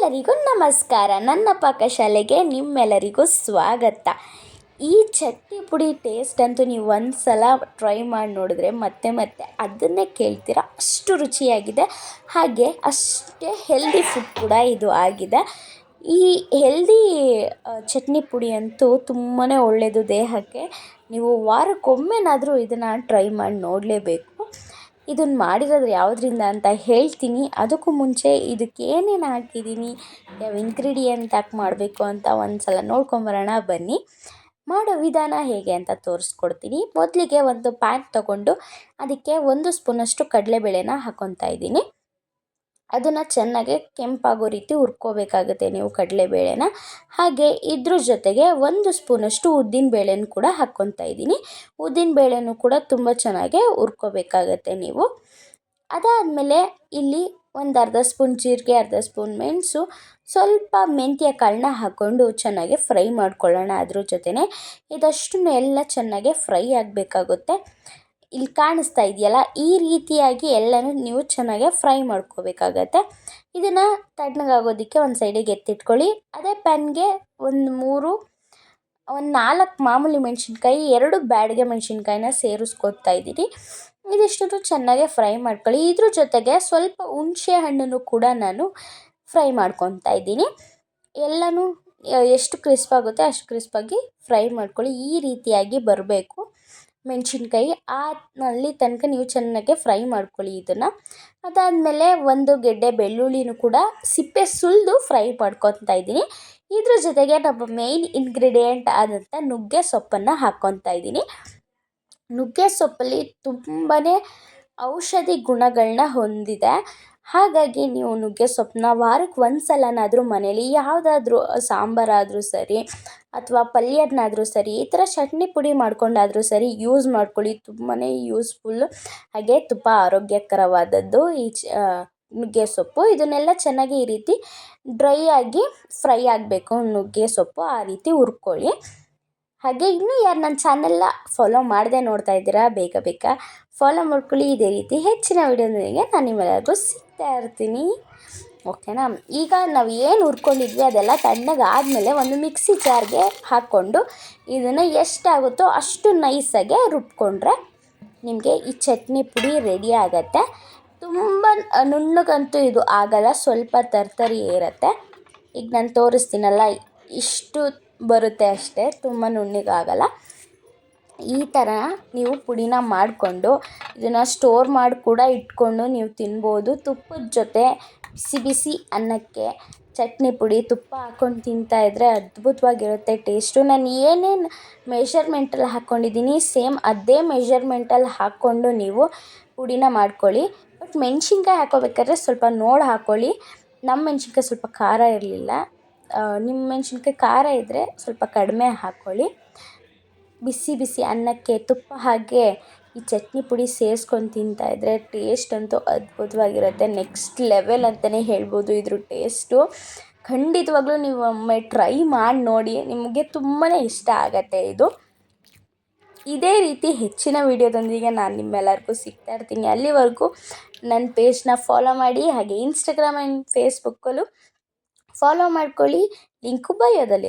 ಎಲ್ಲರಿಗೂ ನಮಸ್ಕಾರ. ನನ್ನ ಪಾಕಶಾಲೆಗೆ ನಿಮ್ಮೆಲ್ಲರಿಗೂ ಸ್ವಾಗತ. ಈ ಚಟ್ನಿ ಪುಡಿ ಟೇಸ್ಟ್ ಅಂತೂ ನೀವು ಒಂದು ಸಲ ಟ್ರೈ ಮಾಡಿ ನೋಡಿದ್ರೆ ಮತ್ತೆ ಮತ್ತೆ ಅದನ್ನೇ ಕೇಳ್ತೀರ. ಅಷ್ಟು ರುಚಿಯಾಗಿದೆ. ಹಾಗೆ ಅಷ್ಟೇ ಹೆಲ್ದಿ ಫುಡ್ ಕೂಡ ಇದು ಆಗಿದೆ. ಈ ಹೆಲ್ದಿ ಚಟ್ನಿ ಪುಡಿ ಅಂತೂ ತುಂಬಾ ಒಳ್ಳೆಯದು ದೇಹಕ್ಕೆ. ನೀವು ವಾರಕ್ಕೊಮ್ಮೆನಾದರೂ ಇದನ್ನು ಟ್ರೈ ಮಾಡಿ ನೋಡಲೇಬೇಕು. ಇದನ್ನು ಮಾಡಿರೋದು ಯಾವುದರಿಂದ ಅಂತ ಹೇಳ್ತೀನಿ. ಅದಕ್ಕೂ ಮುಂಚೆ ಇದಕ್ಕೆ ಏನೇನು ಹಾಕಿದ್ದೀನಿ ಯಾವ ಇಂಗ್ರೀಡಿಯೆಂಟ್ ಹಾಕಿ ಮಾಡಬೇಕು ಅಂತ ಒಂದು ಸಲ ನೋಡ್ಕೊಂಬರೋಣ, ಬನ್ನಿ. ಮಾಡೋ ವಿಧಾನ ಹೇಗೆ ಅಂತ ತೋರಿಸ್ಕೊಡ್ತೀನಿ. ಮೊದಲಿಗೆ ಒಂದು ಪ್ಯಾನ್ ತಗೊಂಡು ಅದಕ್ಕೆ ಒಂದು ಸ್ಪೂನಷ್ಟು ಕಡಲೆಬೇಳೆನ ಹಾಕೊತಾ ಇದ್ದೀನಿ. ಅದನ್ನು ಚೆನ್ನಾಗಿ ಕೆಂಪಾಗೋ ರೀತಿ ಹುರ್ಕೋಬೇಕಾಗುತ್ತೆ ನೀವು ಕಡಲೆಬೇಳೆನ ಹಾಗೆ ಇದ್ರ ಜೊತೆಗೆ ಒಂದು ಸ್ಪೂನಷ್ಟು ಉದ್ದಿನ ಬೇಳೆನ ಕೂಡ ಹಾಕ್ಕೊತಾ ಇದ್ದೀನಿ. ಉದ್ದಿನ ಬೇಳೆನೂ ಕೂಡ ತುಂಬ ಚೆನ್ನಾಗಿ ಹುರ್ಕೋಬೇಕಾಗತ್ತೆ ನೀವು. ಅದಾದಮೇಲೆ ಇಲ್ಲಿ ಒಂದು ಅರ್ಧ ಸ್ಪೂನ್ ಜೀರಿಗೆ, ಅರ್ಧ ಸ್ಪೂನ್ ಮೆಣಸು, ಸ್ವಲ್ಪ ಮೆಂತ್ಯ ಕಾಳನ್ನ ಹಾಕ್ಕೊಂಡು ಚೆನ್ನಾಗಿ ಫ್ರೈ ಮಾಡ್ಕೊಳ್ಳೋಣ ಅದ್ರ ಜೊತೆನೇ. ಇದಷ್ಟನ್ನು ಎಲ್ಲ ಚೆನ್ನಾಗಿ ಫ್ರೈ ಆಗಬೇಕಾಗುತ್ತೆ. ಇಲ್ಲಿ ಕಾಣಿಸ್ತಾ ಇದೆಯಲ್ಲ, ಈ ರೀತಿಯಾಗಿ ಎಲ್ಲನೂ ನೀವು ಚೆನ್ನಾಗಿ ಫ್ರೈ ಮಾಡ್ಕೋಬೇಕಾಗತ್ತೆ. ಇದನ್ನು ತಣ್ಣಗಾಗೋದಕ್ಕೆ ಒಂದು ಸೈಡಿಗೆ ಎತ್ತಿಟ್ಕೊಳ್ಳಿ. ಅದೇ ಪ್ಯಾನ್ಗೆ ಒಂದು ಮೂರು, ಒಂದು ನಾಲ್ಕು ಮಾಮೂಲಿ ಮೆಣಸಿನ್ಕಾಯಿ, ಎರಡು ಬ್ಯಾಡಿಗೆ ಮೆಣಸಿನ್ಕಾಯಿನ ಸೇರಿಸ್ಕೊತಾ ಇದ್ದೀರಿ ಇದಿಷ್ಟು ಚೆನ್ನಾಗಿ ಫ್ರೈ ಮಾಡ್ಕೊಳ್ಳಿ. ಇದ್ರ ಜೊತೆಗೆ ಸ್ವಲ್ಪ ಹುಣಸೆ ಹಣ್ಣನ್ನು ಕೂಡ ನಾನು ಫ್ರೈ ಮಾಡ್ಕೊತಾ ಇದ್ದೀನಿ ಎಲ್ಲನೂ ಎಷ್ಟು ಕ್ರಿಸ್ಪ್ ಆಗುತ್ತೆ ಅಷ್ಟು ಕ್ರಿಸ್ಪಾಗಿ ಫ್ರೈ ಮಾಡ್ಕೊಳ್ಳಿ. ಈ ರೀತಿಯಾಗಿ ಬರಬೇಕು. ಮೆಣಸಿನ್ಕಾಯಿ, ಆ ಅಲ್ಲಿ ತನಕ ನೀವು ಚೆನ್ನಾಗಿ ಫ್ರೈ ಮಾಡ್ಕೊಳ್ಳಿ ಇದನ್ನು. ಅದಾದಮೇಲೆ ಒಂದು ಗೆಡ್ಡೆ ಬೆಳ್ಳುಳ್ಳಿನೂ ಕೂಡ ಸಿಪ್ಪೆ ಸುಲಿದು ಫ್ರೈ ಮಾಡ್ಕೊತಾ ಇದ್ದೀನಿ. ಇದ್ರ ಜೊತೆಗೆ ನಮ್ಮ ಮೇಯ್ನ್ ಇನ್ಗ್ರೀಡಿಯೆಂಟ್ ಆದಂಥ ನುಗ್ಗೆ ಸೊಪ್ಪನ್ನು ಹಾಕ್ಕೊತಾ ಇದ್ದೀನಿ. ನುಗ್ಗೆ ಸೊಪ್ಪಲ್ಲಿ ತುಂಬಾ ಔಷಧಿ ಗುಣಗಳನ್ನ ಹೊಂದಿದೆ. ಹಾಗಾಗಿ ನೀವು ನುಗ್ಗೆ ಸೊಪ್ಪನ್ನ ವಾರಕ್ಕೆ ಒಂದು ಸಲನಾದರೂ ಮನೇಲಿ ಯಾವುದಾದ್ರೂ ಸಾಂಬಾರಾದರೂ ಸರಿ ಅಥವಾ ಪಲ್ಯದನ್ನಾದರೂ ಸರಿ, ಈ ಥರ ಚಟ್ನಿ ಪುಡಿ ಮಾಡ್ಕೊಂಡಾದರೂ ಸರಿ ಯೂಸ್ ಮಾಡ್ಕೊಳ್ಳಿ. ತುಂಬಾ ಯೂಸ್ಫುಲ್ ಹಾಗೆ ತುಪ್ಪ ಆರೋಗ್ಯಕರವಾದದ್ದು. ಈ ಚ ನುಗ್ಗೆ ಸೊಪ್ಪು. ಇದನ್ನೆಲ್ಲ ಚೆನ್ನಾಗಿ ಈ ರೀತಿ ಡ್ರೈ ಆಗಿ ಫ್ರೈ ಆಗಬೇಕು. ನುಗ್ಗೆ ಸೊಪ್ಪು ಆ ರೀತಿ ಹುರ್ಕೊಳ್ಳಿ. ಹಾಗೆ ಇನ್ನೂ ಯಾರು ನನ್ನ ಚಾನೆಲ್ನ ಫಾಲೋ ಮಾಡದೆ ನೋಡ್ತಾ ಇದ್ದೀರಾ, ಬೇಗ ಬೇಗ ಫಾಲೋ ಮಾಡ್ಕೊಳ್ಳಿ. ಇದೇ ರೀತಿ ಹೆಚ್ಚಿನ ವಿಡಿಯೋದೊಂದಿಗೆ ನಾನು ನಿಮ್ಮೆಲ್ಲರಿಗೂ ಸಿಗ್ತಾ ಇರ್ತೀನಿ. ಓಕೆನಾ ಈಗ ನಾವು ಏನು ಹುರ್ಕೊಂಡಿದ್ವಿ ಅದೆಲ್ಲ ತಣ್ಣಗೆ ಆದಮೇಲೆ ಒಂದು ಮಿಕ್ಸಿ ಜಾರ್ಗೆ ಹಾಕ್ಕೊಂಡು ಇದನ್ನು ಎಷ್ಟಾಗುತ್ತೋ ಅಷ್ಟು ನೈಸಾಗೆ ರುಬ್ಕೊಂಡ್ರೆ ನಿಮಗೆ ಈ ಚಟ್ನಿ ಪುಡಿ ರೆಡಿ ಆಗುತ್ತೆ. ತುಂಬ ನುಣ್ಣಗಂತೂ ಇದು ಆಗಲ್ಲ, ಸ್ವಲ್ಪ ತರ್ತರಿ ಇರುತ್ತೆ. ಈಗ ನಾನು ತೋರಿಸ್ತೀನಲ್ಲ, ಇಷ್ಟು ಬರುತ್ತೆ ಅಷ್ಟೇ, ತುಂಬ ನುಣ್ಣಗಾಗಲ್ಲ. ಈ ಥರ ನೀವು ಪುಡಿನ ಮಾಡಿಕೊಂಡು ಇದನ್ನು ಸ್ಟೋರ್ ಮಾಡಿ ಕೂಡ ಇಟ್ಕೊಂಡು ನೀವು ತಿನ್ಬೋದು. ತುಪ್ಪದ ಜೊತೆ ಬಿಸಿ ಬಿಸಿ ಅನ್ನಕ್ಕೆ ಚಟ್ನಿ ಪುಡಿ, ತುಪ್ಪ ಹಾಕ್ಕೊಂಡು ತಿಂತಾಯಿದ್ರೆ ಅದ್ಭುತವಾಗಿರುತ್ತೆ. ಟೇಸ್ಟು ನಾನು ಏನೇನು ಮೆಷರ್ಮೆಂಟಲ್ಲಿ ಹಾಕ್ಕೊಂಡಿದ್ದೀನಿ ಸೇಮ್ ಅದೇ ಮೆಷರ್ಮೆಂಟಲ್ಲಿ ಹಾಕ್ಕೊಂಡು ನೀವು ಪುಡಿನ ಮಾಡ್ಕೊಳ್ಳಿ. ಬಟ್ ಮೆಣ್ಸಿನ್ಕಾಯಿ ಹಾಕೋಬೇಕಾದ್ರೆ ಸ್ವಲ್ಪ ನೋಡಿ ಹಾಕ್ಕೊಳ್ಳಿ ನಮ್ಮ ಮೆಣ್ಸಿನ್ಕಾಯಿ ಸ್ವಲ್ಪ ಖಾರ ಇರಲಿಲ್ಲ. ನಿಮ್ಮ ಮೆಣ್ಸಿನ್ಕಾಯಿ ಖಾರ ಇದ್ದರೆ ಸ್ವಲ್ಪ ಕಡಿಮೆ ಹಾಕ್ಕೊಳ್ಳಿ ಬಿಸಿ ಬಿಸಿ ಅನ್ನಕ್ಕೆ, ತುಪ್ಪ ಹಾಗೆ ಈ ಚಟ್ನಿ ಪುಡಿ ಸೇರ್ಸ್ಕೊಂಡು ತಿಂತಾಯಿದ್ರೆ ಟೇಸ್ಟ್ ಅಂತೂ ಅದ್ಭುತವಾಗಿರುತ್ತೆ. ನೆಕ್ಸ್ಟ್ ಲೆವೆಲ್ ಅಂತಲೇ ಹೇಳ್ಬೋದು ಇದ್ರ ಟೇಸ್ಟು ಖಂಡಿತವಾಗ್ಲೂ ನೀವು ಒಮ್ಮೆ ಟ್ರೈ ಮಾಡಿ ನೋಡಿ, ನಿಮಗೆ ತುಂಬಾ ಇಷ್ಟ ಆಗತ್ತೆ ಇದು. ಇದೇ ರೀತಿ ಹೆಚ್ಚಿನ ವಿಡಿಯೋದೊಂದಿಗೆ ನಾನು ನಿಮ್ಮೆಲ್ಲರಿಗೂ ಸಿಗ್ತಾ ಇರ್ತೀನಿ. ಅಲ್ಲಿವರೆಗೂ ನನ್ನ ಪೇಜ್ನ ಫಾಲೋ ಮಾಡಿ, ಹಾಗೆ ಇನ್ಸ್ಟಾಗ್ರಾಮ್ ಆ್ಯಂಡ್ ಫೇಸ್ಬುಕ್ಕಲ್ಲೂ ಫಾಲೋ ಮಾಡ್ಕೊಳ್ಳಿ. ಲಿಂಕು ಬಯೋದಲ್ಲಿ